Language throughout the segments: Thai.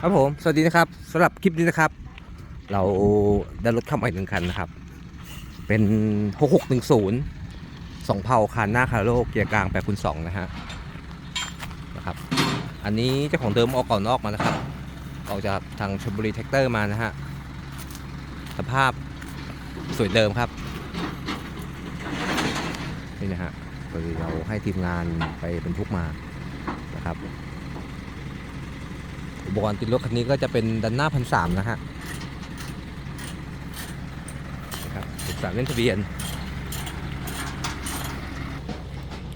ครับผม สวัสดีนะครับสำหรับคลิปนี้นะครับ เราได้รถเข้ามาอีกหนึ่งคันนะครับ เป็น 6610สองเผาคันหน้าคาร์โลเกียร์กลาง8คูณ2นะฮะนะครับ อันนี้เจ้าของเดิมออกก่อนนอกมานะครับ ออกจากทางชลบุรีแท็กเตอร์มานะฮะ สภาพสวยเดิมครับ นี่นะฮะเราให้ทีมงานไปบรรทุกมานะครับ อุปกรณ์ติดรถคันนี้ก็จะเป็นดันหน้าพันสามนะฮะครับศึกษาเล่นทะเบียน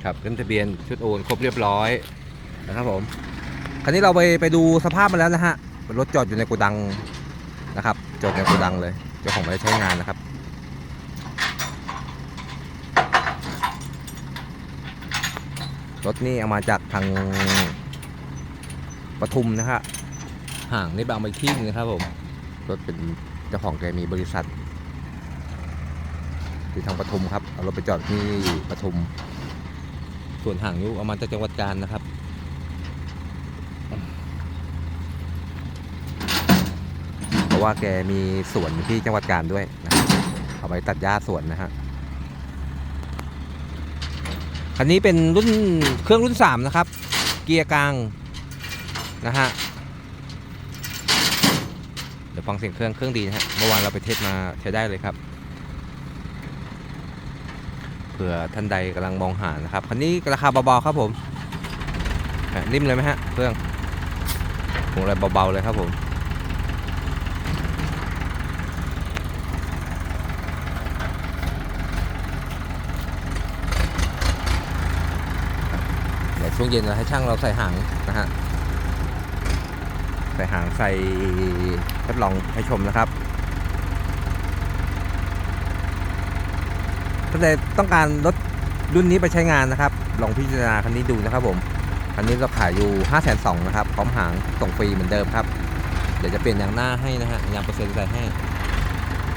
ครับเล่นทะเบียนชุดโอนครบเรียบร้อยนะครับผม คันนี้เราไปไปดูสภาพมาแล้วนะฮะรถจอดอยู่ในโกดังนะครับ จอดในโกดังเลยเจ้าของไม่ได้ใช้งานนะครับรถนี่เอามาจากทางปทุมนะฮะ ห่างนี่บางไปที่นึงนะครับผมรถเป็นเจ้าของแกมีบริษัทที่ทางปทุมครับเอารถไปจอดที่ปทุม ส่วนหางนี้เอามาจากจังหวัดกาญนะครับเพราะว่าแกมีสวนที่จังหวัดกาญด้วยนะเอาไปตัดหญ้าสวนนะฮะคันนี้เป็นรุ่นเครื่องรุ่น 3 นะครับ เกียร์กลางนะฮะ ดี๋ยวฟังเสียงเครื่องเครื่องดีนะฮะเมื่อวานเราไปเทสมาใช้ได้เลยครับเผื่อท่านใดกำลังมองหานะครับคันนี้ราคาเบาๆครับผมนิ่มเลยไหมฮะเครื่องพวงอะไรเบาๆเลยครับผมเดี๋ยวช่วงเย็นเราให้ช่างเราใส่หางนะฮะใส่หางใส่ ดลองให้ชมนะครับถ้าใครต้องการรถรุ่นนี้ไปใช้งานนะครับ ลองพิจารณาคันนี้ดูนะครับผม คันนี้เราขายอยู่5 2 0 0 0นะครับ พร้อมหางส่งฟรีเหมือนเดิมครับ เดี๋ยวจะเปลี่ยนยางหน้าให้นะฮะ ยางเปอร์เซ็นต์ใส่ให้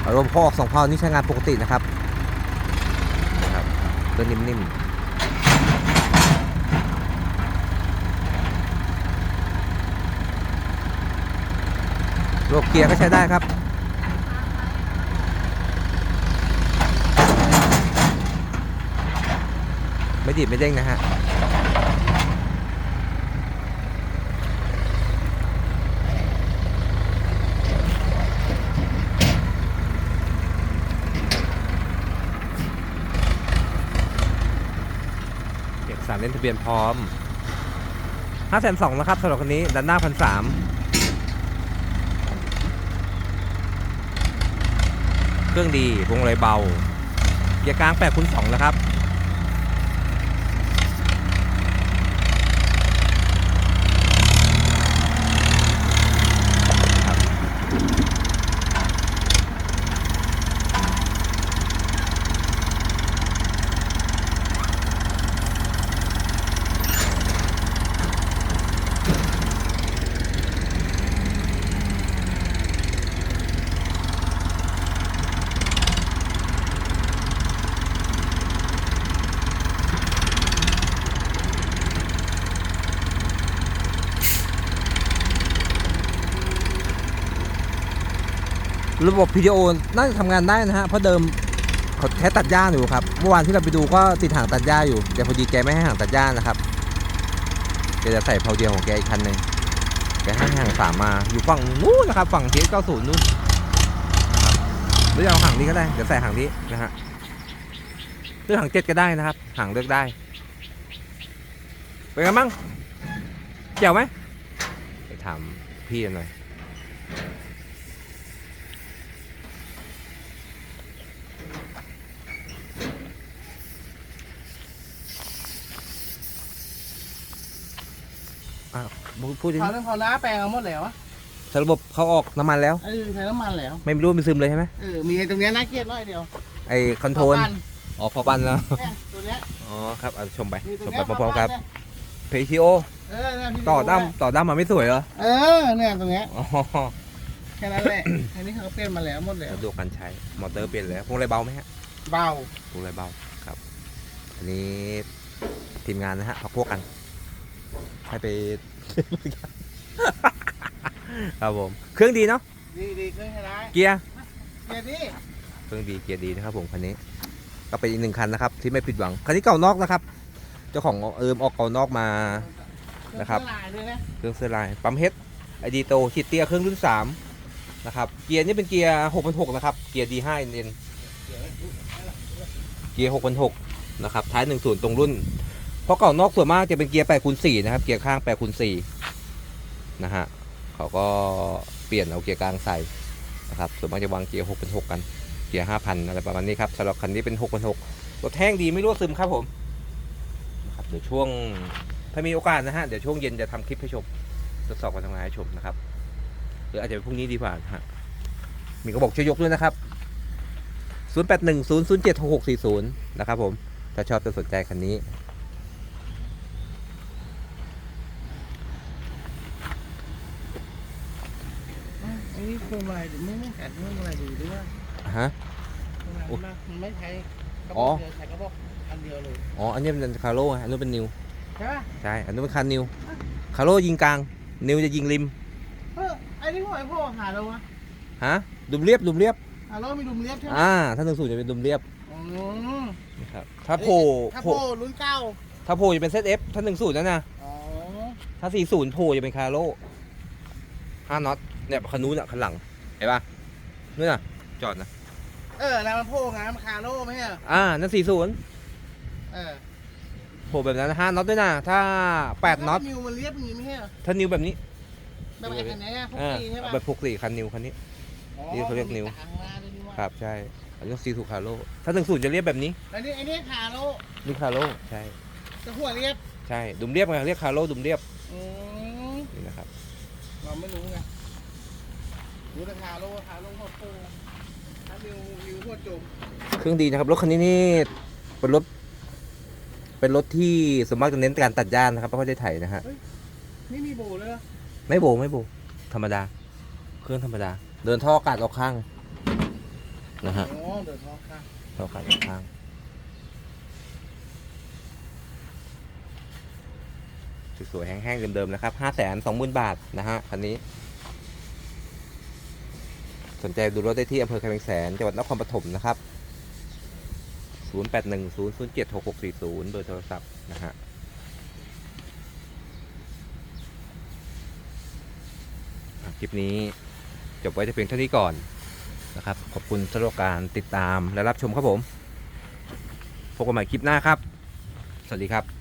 อารมณ์พอออกสองพอนี่ใช้งานปกตินะครับนะครับตัวนิ่มๆ โลกเกียร์ก็ใช้ได้ครับ ไม่ดีดไม่เด้งนะฮะเอกสารเล่นทะเบียนพร้อม5 2 0 0นะครับสำหรับคันนี้ด้านหน้าพันสาม เครื่องดีวงเลยเบาเกียร์กลาง8คูณ2นะครับ ระบบ PDO น่าจะทำงานได้นะฮะเพราะเดิมเขาแค่ตัดหญ้าอยู่ครับเมื่อวานที่เราไปดูก็ติดหางตัดหญ้าอยู่แต่พอดีแกไม่ให้หางตัดหญ้านะครับแกจะใส่เพาเดียวของแกอีกคันหนึ่งแกให้หางสามมาอยู่ฝั่งนู้นนะครับ ฝั่งเทีเก้าศูนย์นู้นนะครับหรือเอาหางนี้ก็ได้เดี๋ยวใส่หางนี้นะฮะหรือหางเจ็ดก็ได้นะครับหางเลือกได้เป็นไงบ้างเกี่ยวไหมไปถามพี่หน่อย อะพูดดิเขาเรื่องเขาล้าแปลงเอาหมดแล้วอะใช้ระบบเขาออกน้ำมันแล้ว เออใช้น้ำมันแล้ว ไม่รู้มันซึมเลยใช่ไหมเออ มีไอ้ตรงเนี้ยน่าเกลียดน้อยเดียวไอ้คอนโทรลปั้นอ๋อพอปันแล้ว เนี่ยตัวเนี้ยอ๋อครับเอาชมไปมีตรชงมเนี้ไปยพร้อมๆครับปั้นเพทีโอ เออเนี่ยพี่ต่อด้ามเนี่ยต่อด้ามมันไม่สวยเหรอ เออ เนี่ยตรงเนี้ย อ๋อแค่นั้นแหละ อันนี้เขาเปลี่ยนมาแล้วหมดแล้ว สะดวกการใช้ มอเตอร์เปลี่ยนแล้วพวงไรเบาไหมฮะเบา พวงไรเบาครับ อันนี้ทีมงานนะฮะพักพวกกัน ให้ไป ครับผม เครื่องดีเนาะ ดีดีเครื่องใช้ได้เกียร์ เกียร์นี่เครื่องดีเกียร์ดีนะครับผมคันนี้ ก็เป็นอีกหนึ่งคันนะครับ ที่ไม่ผิดหวัง คันนี้เก่านอกนะครับ เจ้าของเอิมออกเก่านอกมานะครับ เคองลายด้วยนะเครื่องเสื้อลาย ปั๊มเฮดไอดีโตคิดเตียเครื่องรุ่น3นะครับ เกียร์นี่เป็นเกียร์6,600นะครับ เกียร์ D5 NN เกียร์6,600นะครับ ท้าย10ตรงรุ่น เพราะเก่านอกส่วนมากจะเป็นเกียร์8คูณ4นะครับ เกียร์ข้าง8คูณ4นะฮะเขาก็เปลี่ยนเอาเกียร์กลางใส่นะครับส่วนมากจะวางเกียร์6,600กัน เกียร์5,000อะไรประมาณนี้ครับสำหรับคันนี้เป็น6,600รถแห้งดีไม่รั่วซึมครับผมนะครับเดี๋ยวช่วงถ้ามีโอกาสนะฮะเดี๋ยวช่วงเย็นจะทำคลิปให้ชมทดสอบการทำงานให้ชมนะครับหรืออาจจะเป็นพรุ่งนี้ดีกว่านะฮะมีกระบอกช่วยยกด้วยนะครับ0 8 1 0 0 7 6 6 4 0 นะครับผม ถ้าชอบจะสนใจคันนี้ อะ อันนี้เครื่องลายไม่ไม่กัดเครื่องลายดีด้วยฮะเครื่องลายมากมันไม่ใช้กระอ๋บออกเดียวใช้กระบอกอันเดียวเลยอ๋ออันนี้เป็นคาร์โร่อันนู้นเป็นนิวใช่ปะใช่อันนู้นเป็นคันนิวคาร์โร่ยิงกลาง นิวจะยิงริมเออไอ้นี่พวกไอ้พวกหาเราวะฮะดุมเรียบดุมเรียบหาเรามีดุมเลียบใช่ไหมอ่าถ้าหนึ่งศูนย์จะเป็นดุมเรียบอืมนะครับถ้าโผล่ถ้าโผล่โพรุ่นเก้าถ้าโผล่จะเป็นเซตเอฟถ้าหนึ่งศูนย์นั่นนะอ๋อถ้าสี่ศูนย์โผล่จะเป็นคาร์โร่ห้าน็อต เนี่ยคันนู้นอะคันหลังเห็นปะนู่นน่ะ จอดนะเออแล้วมันโพงานมันคาโร่ไหมอะอ่านั่นสี่ศูนย์เออโผล่แบบนั้นห้าน็อตด้วยนะถ้าแปดน็อตถ้านิวมันเรียบอย่างนี้ไม่ใช่เหรอถ้านิวแบบนี้แบบไอ้คันไหนอะพวกอ่านี้ใช่ปะแบบพกสี่คันนิวคันนี้อ๋อนี่เขาเรียกนิวมัมีต่างมาด้วยนี่ว่าครับใช่อันนี้สี่ถูกคาร์โร่ถ้าหนึ่งศูนย์จะเรียบแบบนี้แล้วนี่ไอ้นี่คาโร่นี่คาร์โร่ใช่จะหัวเรียบใช่ดุมเรียบไงเรียกคาร์โร่ดุมเรียบอืมนี่นะครับเราไม่รู้ไง รู้แต่คาโร่คาโร่หัวโพงถ้านิวนิวหัวจุกเครื่องดีนะครับรถคันนี้นี่เป็นรถ เป็นรถที่สมมากจะเน้นการตัดหญ้านะครับไม่ค่อยได้ไถนะฮะนี่มีโบเลยเหรอไม่โบไม่โบธรรมดา เครื่องธรรมดา เดินท่ออากาศออกข้าง นะฮะอ๋อเดินท้องค่ะท่ออากาศออกข้าง สวยๆแห้งๆเดิมๆนะครับห้าแสนสองหมื่นบาทนะฮะคันนี้ สนใจดูรถได้ที่อำเภอคำแสนจังหวัดนครปฐมนะครับ 0 8 1 0 0 7 6 6 4 0 เบอร์โทรศัพท์นะฮะคลิปนี้จบไว้แต่เพียงเท่านี้ก่อนนะครับ ขอบคุณสำหรับการติดตามและรับชมครับผม พบกันใหม่คลิปหน้าครับ สวัสดีครับ